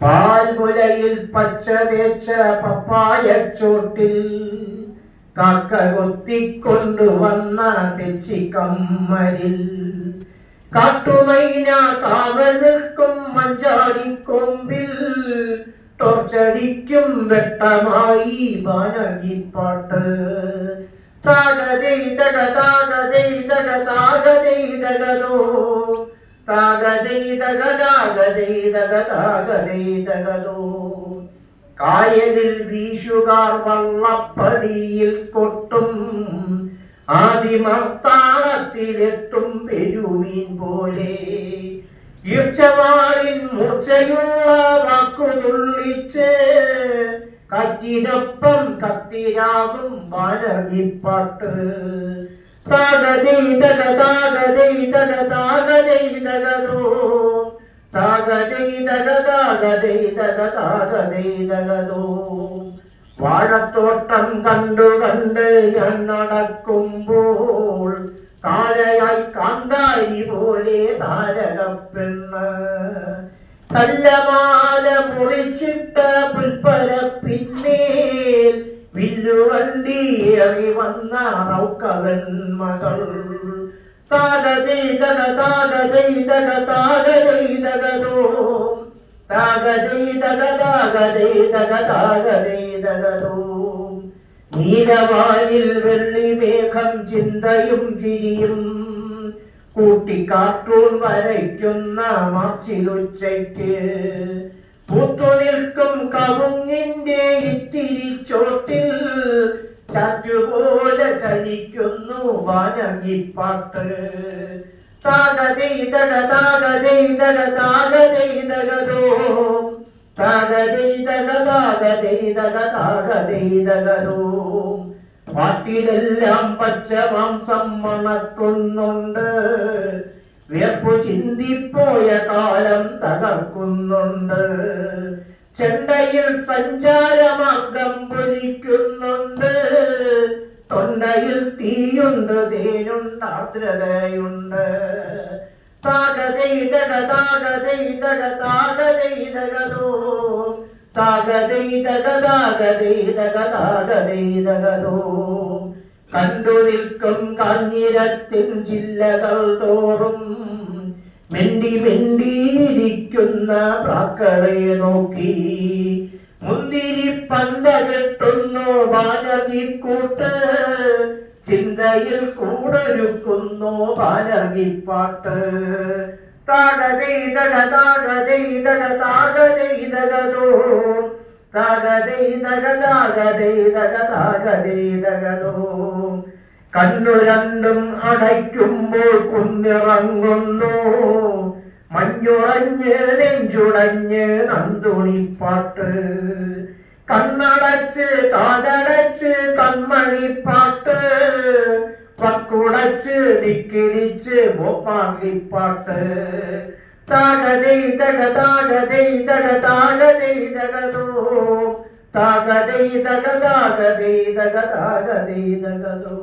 പാൽമുലയിൽ പച്ച തേച്ച പപ്പായ ചോട്ടിൽ കാക്ക കൊത്തിക്കൊണ്ടുവന്ന തെച്ചിക്കമ്മലിൽ. കാട്ടുമൈന കാവൽ നിൽക്കും മഞ്ചാടിക്കൊമ്പിൽ ടോർച്ചടിക്കും വെട്ടമായി ബാനകിപ്പാട്ട് താകതെയ്തക താകതെയ്തക താകതെയ്തകതോ താകതെയ്തക കായലിൽ വീശുകാർ വള്ളപ്പടിയിൽ കൊട്ടും ആദിമത്താളത്തിലെത്തും പെരുവീൻ പോലെ. ഈർച്ചവാളിൻ മൂർച്ചയുള്ള വാക്കുതുള്ളിച്ച് കാറ്റിനൊപ്പം കത്തിരാകും വാഴത്തോട്ടം കണ്ടു കണ്ട് ഞാൻ നടക്കുമ്പോൾ താരയായി കാന്താരി പോലെ താരകപ്പെണ്ണ് തല്ലമാല മുറിച്ചിട്ട പുൽപ്പര വില്ലുവണ്ടി ഏറി വന്ന റൗക്കവൻ മകൾ. താകതെയ്തക താകതെയ്തക താകതെയ്തകതോ താകതെയ്തക താകതെയ്തക താകതെയ്തകതോ നീലവാനിൽ വെള്ളിമേഘം ചിന്തയും ചിരിയും. കൂട്ടിക്കാട്ടൂൺ വരയ്ക്കുന്ന മാർച്ചിലുച്ചയ്ക്ക്. പൂത്തു നിൽക്കും കവുങ്ങിന്റെ ഇത്തിരി ചോട്ടിൽ ചാറ്റുപോലെ ചലിക്കുന്നു വാനകിപ്പാട്ട് താകതെയ്തക താകതെയ്തക താകതെയ്തകതോ താകതെയ്തക താകതെയ്തക താകതെയ്തകതോ പാട്ടിലെല്ലാം പച്ച മാംസം മണക്കുന്നുണ്ട്. വിയർപ്പു ചിന്തിപ്പോയ കാലം തകർക്കുന്നുണ്ട്. ചെണ്ടയിൽ സഞ്ചാരമാർഗം തൊണ്ടയിൽ തീയുണ്ട് തേനുണ്ട് ആർദ്രതയുണ്ട്. താകതെയ്തകതോ കണ്ടു നിൽക്കും കാഞ്ഞിരത്തിൻ ജില്ലകൾ തോറും. മെണ്ടി മെണ്ടിയിരിക്കുന്ന പ്രാക്കളെ നോക്കി. മുന്തിരി പന്തകെട്ടുന്നു കെട്ടുന്നു ബാലകിക്കൂട്ട് ചിന്തയിൽ കൂടൊരുക്കുന്നു താകതെയ്തക താകതെയ്തകതോ കണ്ണു രണ്ടും അടയ്ക്കുമ്പോൾ കുന്നിറങ്ങുന്നു. മഞ്ഞുറഞ്ഞ് നെഞ്ചുടഞ്ഞ് നന്ദുണിപ്പാട്ട്. കണ്ണടച്ച് കാതടച്ച് കൺമണിപ്പാട്ട്. പക്കുടച്ച് ദിക്കിടിച്ച് മോപ്പാങ്ങിപ്പാട്ട് താകതെയ്തക താകതെയ്തക താകതെയ്തകതോ താകതെയ്തക താകതെയ്തക താകതെയ്തകതോ